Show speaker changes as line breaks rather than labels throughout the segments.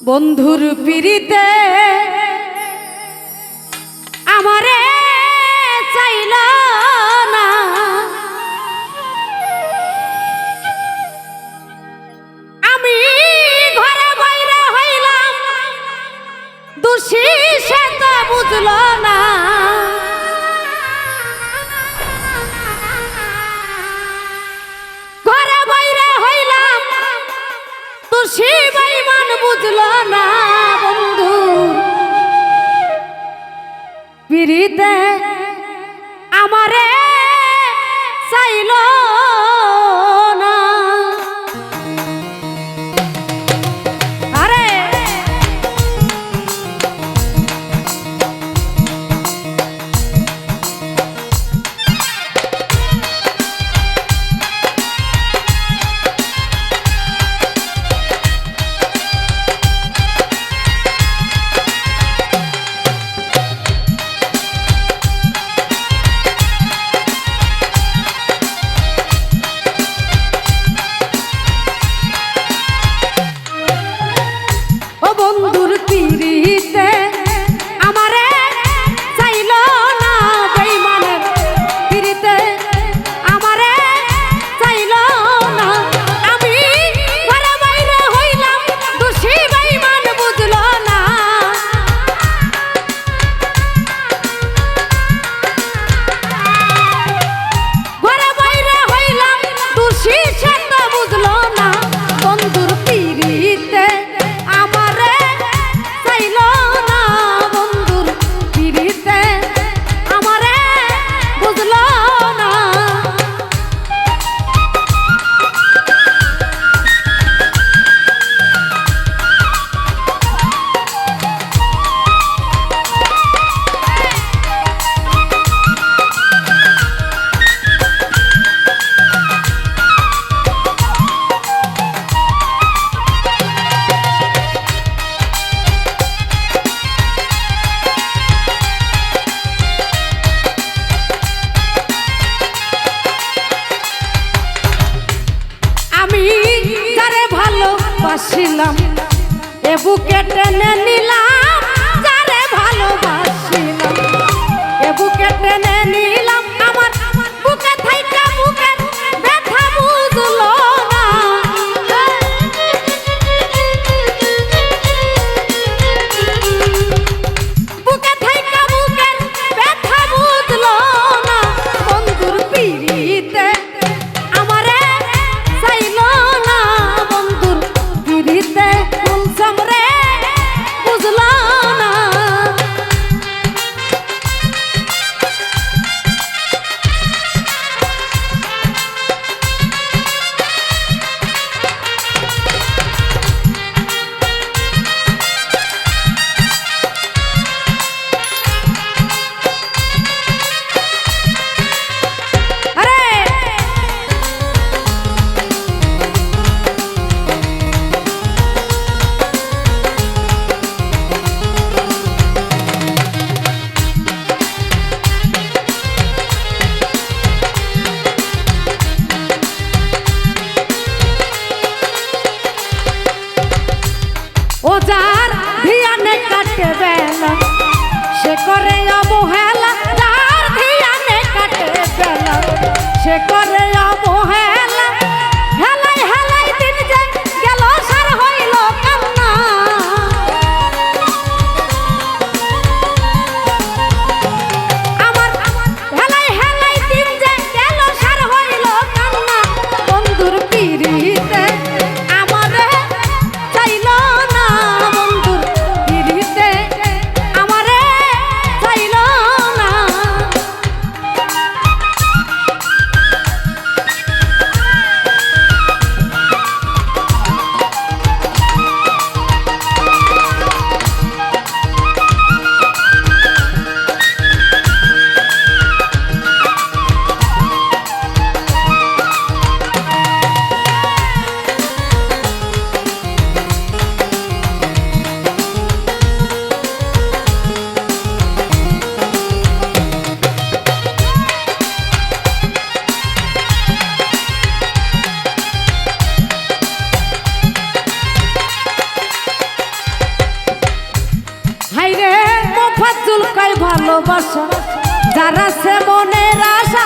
বন্ধুর পিড়িতে সে বাইমান বুঝল না বন্ধু। পিড়িতে আমারে চাইলো queria ভালোবাসিলাম। এ বুকে টেনে নিলাম যারে ভালোবাসিলাম। এ বুকে টেনে নিলাম ভালোবাসা যারা সে মনের আশা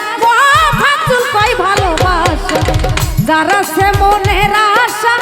কয় ভালোবাসা যারা সে মনের আশা